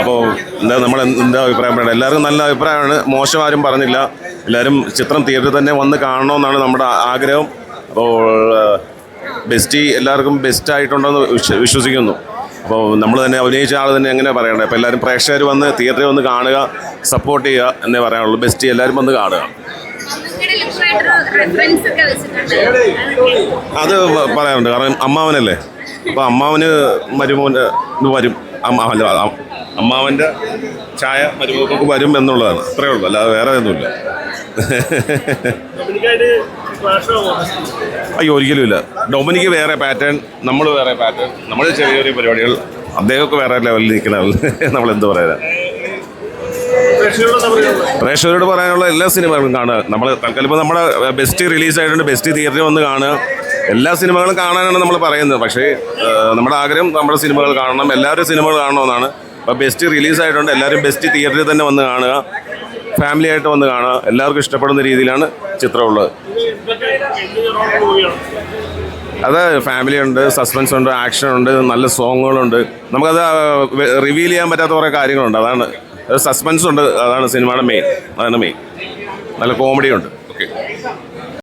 അപ്പോൾ എന്താ നമ്മൾ എന്താ അഭിപ്രായം പറയണം എല്ലാവർക്കും നല്ല അഭിപ്രായമാണ്. മോശം ആരും പറഞ്ഞില്ല. എല്ലാവരും ചിത്രം തിയേറ്ററിൽ തന്നെ വന്ന് കാണണമെന്നാണ് നമ്മുടെ ആഗ്രഹം. അപ്പോൾ ബെസ്റ്റ് എല്ലാവർക്കും ബെസ്റ്റ് ആയിട്ടുണ്ടെന്ന് വിശ്വ- വിശ്വസിക്കുന്നു. അപ്പോൾ നമ്മൾ തന്നെ അഭിനയിച്ച ആൾ തന്നെ എങ്ങനെ പറയണ്ടേ? അപ്പോൾ എല്ലാവരും പ്രേക്ഷകർ വന്ന് തിയേറ്ററിൽ വന്ന് കാണുക സപ്പോർട്ട് ചെയ്യുക എന്നേ പറയാനുള്ളൂ. ബെസ്റ്റ് എല്ലാവരും വന്ന് കാണുക. അത് പറയാറുണ്ട് കാരണം അമ്മാവനല്ലേ? അപ്പോൾ അമ്മാവന് മരുമോന്റെ വരും. അല്ല അമ്മാവന്റെ ചായ മരുമക്കൾക്ക് വരും എന്നുള്ളതാണ്. അത്രയേ ഉള്ളൂ. അല്ലാതെ വേറെ ഒന്നുമില്ല. അയ്യോ ഒരിക്കലും ഇല്ല. ഡൊമിനിക്ക് വേറെ പാറ്റേൺ നമ്മൾ വേറെ പാറ്റേൺ നമ്മൾ ചെറിയ ചെറിയ പരിപാടികൾ അദ്ദേഹമൊക്കെ വേറെ ലെവലിൽ നിൽക്കുന്ന നമ്മൾ എന്ത് പറയുന്നത് പ്രേക്ഷകരോട് പറയാനുള്ള എല്ലാ സിനിമകളും കാണുക. നമ്മൾ തൽക്കാലം ഇപ്പോൾ നമ്മുടെ ബെസ്റ്റ് റിലീസ് ആയിട്ടുണ്ട് ബെസ്റ്റ് തിയേറ്ററിൽ വന്ന് കാണുക. എല്ലാ സിനിമകളും കാണാനാണ് നമ്മൾ പറയുന്നത്. പക്ഷേ നമ്മുടെ ആഗ്രഹം നമ്മുടെ സിനിമകൾ കാണണം. എല്ലാവരും സിനിമകൾ കാണണമെന്നാണ്. അപ്പോൾ ബെസ്റ്റ് റിലീസായിട്ടുണ്ട് എല്ലാവരും ബെസ്റ്റ് തിയേറ്ററിൽ തന്നെ വന്ന് കാണുക. ഫാമിലി ആയിട്ട് വന്ന് കാണുക. എല്ലാവർക്കും ഇഷ്ടപ്പെടുന്ന രീതിയിലാണ് ചിത്രമുള്ളത്. അത് ഫാമിലി ഉണ്ട് സസ്പെൻസ് ഉണ്ട് ആക്ഷൻ ഉണ്ട് നല്ല സോങ്ങുകളുണ്ട് നമുക്കത് റിവീൽ ചെയ്യാൻ പറ്റാത്ത കുറേ കാര്യങ്ങളുണ്ട്. അതാണ്. സസ്പെൻസ് ഉണ്ട്. അതാണ് സിനിമയുടെ മെയിൻ അതാണ് മെയിൻ നല്ല കോമഡി ഉണ്ട്. ഓക്കെ